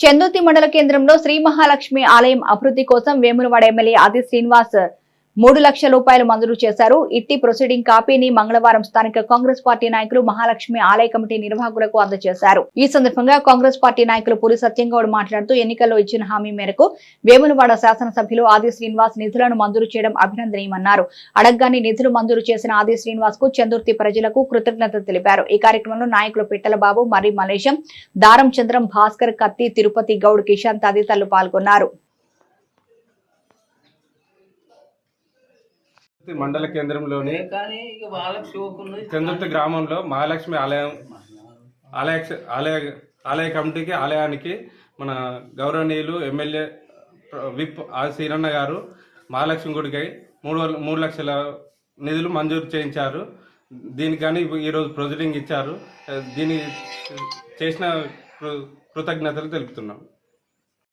చందుర్తి మండల కేంద్రంలో శ్రీ మహాలక్ష్మి ఆలయం అభివృద్ధి కోసం వేములవాడ ఎమ్మెల్యే ఆది శ్రీనివాస్ మూడు లక్షల రూపాయలు మంజూరు చేశారు. ఇట్టి ప్రొసీడింగ్ కాపీని మంగళవారం స్థానిక కాంగ్రెస్ పార్టీ నాయకులు మహాలక్ష్మి ఆలయ కమిటీ నిర్వాహకులకు అందజేశారు. ఈ సందర్భంగా కాంగ్రెస్ పార్టీ నాయకులు పులి సత్యంగౌడ్ మాట్లాడుతూ ఎన్నికల్లో ఇచ్చిన హామీ మేరకు వేములవాడ శాసనసభ్యులు ఆది శ్రీనివాస్ నిధులను మంజూరు చేయడం అభినందనీయమన్నారు. అడగ్గాని నిధులు మంజూరు చేసిన ఆది శ్రీనివాస్కు చందుర్తి ప్రజలకు కృతజ్ఞత తెలిపారు. ఈ కార్యక్రమంలో నాయకులు పిట్టల బాబు మరి మలేశం దారం చంద్రం భాస్కర్ కత్తి తిరుపతి గౌడ్ కిషన్ తదితరులు పాల్గొన్నారు. మండల కేంద్రంలోని చందుర్తి గ్రామంలో మహాలక్ష్మి ఆలయం ఆలయ ఆలయ ఆలయ కమిటీకి ఆలయానికి మన గౌరవనీయులు ఎమ్మెల్యే విప్ ఆర్ శ్రీరన్న గారు మహాలక్ష్మి గుడికి మూడు మూడు లక్షల నిధులు మంజూరు చేయించారు. దీనికి కానీ ఈరోజు ప్రొసీడింగ్ ఇచ్చారు. దీని చేసిన కృతజ్ఞతలు తెలుపుతున్నాం.